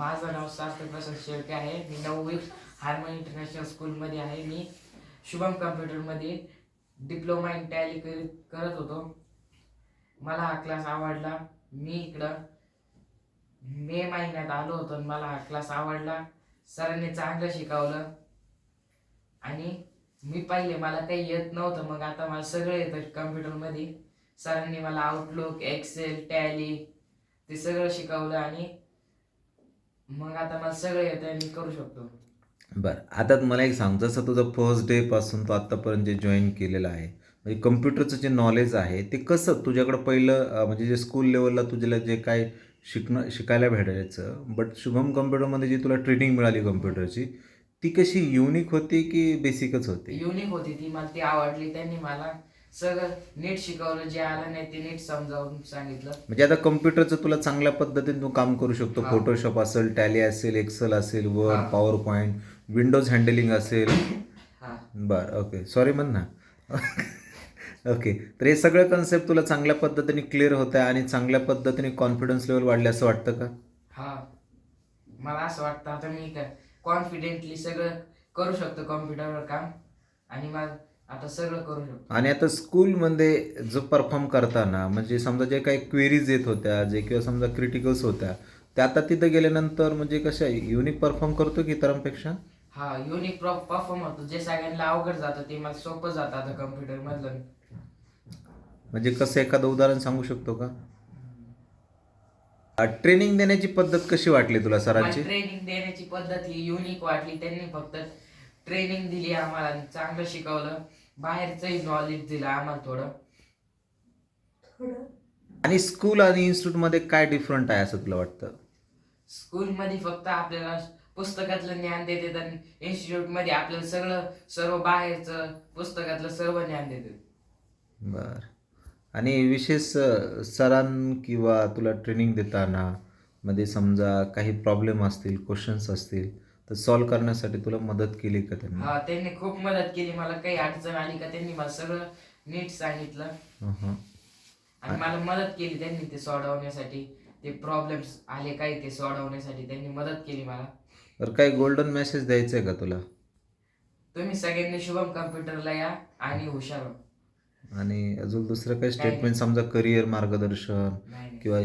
माझं नाव सार्थक प्रसाद शेळके आहे. मी नववी हार्मोन इंटरनॅशनल स्कूलमध्ये आहे. मी शुभम कम्प्युटरमध्ये डिप्लोमा इन टॅली करीत करत होतो. मला हा क्लास आवडला. मी इकडं मे महिन्यात आलो होतो आणि मला हा क्लास आवडला. सरांनी चांगलं शिकवलं. आणि मी पहिले मला काही येत नव्हतं. मग आता मला सगळं येतं कम्प्युटरमध्ये. सरांनी मला आउटलुक एक्सेल टॅली ते सगळं शिकवलं आणि मग आता मला सगळं येतं आणि मी करू शकतो. बरं. आता मला एक सांग जसं तुझं फर्स्ट डे पासून तू आत्तापर्यंत जे जॉईन केलेलं आहे म्हणजे कम्प्युटरचं जे नॉलेज आहे ते कसं तुझ्याकडं पहिलं अं, म्हणजे जे स्कूल लेवलला तुझ्याला जे काय शिकणं शिकायला भेटायचं बट शुभम कम्प्युटरमध्ये जी तुला ट्रेनिंग मिळाली कम्प्युटरची ती कशी युनिक होती की बेसिकच होती? युनिक होती ती मला ती आवडली त्यांनी मला. सगळं नीट शिकवलं जे आलं नाही ते नीट समजावून सांगितलं. म्हणजे आता कम्प्युटरचं तुला चांगल्या पद्धतीने तू काम करू शकतो. हा. फोटोशॉप असेल टॅली असेल एक्सेल असेल Word. PowerPoint Windows handling असेल. हा. बरं ओके. सॉरी म्हण ना. ओके. तर हे सगळं कन्सेप्ट तुला चांगल्या पद्धतीने क्लिअर होत आहे आणि चांगल्या पद्धतीने कॉन्फिडन्स लेवल वाढले असं वाटतं का? हा. मला असं वाटतं. आता मी कॉन्फिडेंटली सगळं करू शकतो कॉम्प्युटरवर काम. आणि मला आता सगळं करू शकतो आणि आता स्कूलमध्ये जो परफॉर्म करताना म्हणजे समजा जे काही क्वेरीज येत होत्या जे किंवा समजा क्रिटिकल्स होत्या त्या आता तिथं गेल्यानंतर म्हणजे कशा युनिक परफॉर्म करतो की इतरांपेक्षा? हा युनिक परफॉर्म होतो. जे सगळ्यांना अवघड जातं ते मला सोपं जातं आता कम्प्युटर मधलं. म्हणजे कसं एखादं उदाहरण सांगू शकतो का? ट्रेनिंग देण्याची पद्धत कशी वाटली तुला सरांची? ट्रेनिंग देण्याची पद्धत ही युनिक वाटली. त्यांनी फक्त ट्रेनिंग दिली आम्हाला चांगलं शिकवलं. बाहेरचंही नॉलेज दिलं आम्हाला थोडं. आणि स्कूल आणि इन्स्टिट्यूटमध्ये काय डिफरंट आहे असं तुला वाटतं? स्कूलमध्ये फक्त आपल्याला पुस्तकातलं ज्ञान देतात आणि इन्स्टिट्यूटमध्ये आपल्याला सगळं सर्व बाहेरचं पुस्तकातलं सर्व ज्ञान देतात बर. आणि विशेष अ, सरां किंवा तुला ट्रेनिंग देताना मध्ये समजा काही प्रॉब्लेम असतील क्वेश्चन्स असतील तर सॉल्व करण्यासाठी तुला मदत केली का त्यांनी? हा त्यांनी खूप मदत केली. मला काही अडचण आली का त्यांनी मला सगळं नीट सांगितलं. अहं. आणि मला मदत केली त्यांनी ते सोडवण्यासाठी. ते प्रॉब्लेम्स आले काही ते सोडवण्यासाठी त्यांनी मदत केली मला. तर काही गोल्डन मेसेज द्यायचं आहे का तुला? तुम्ही सगळ्यांनी शुभम कम्प्युटरला या आणि हुशार व्हा. आणि अजून दुसरं काही स्टेटमेंट समजा करिअर मार्गदर्शन नाही नाही. किंवा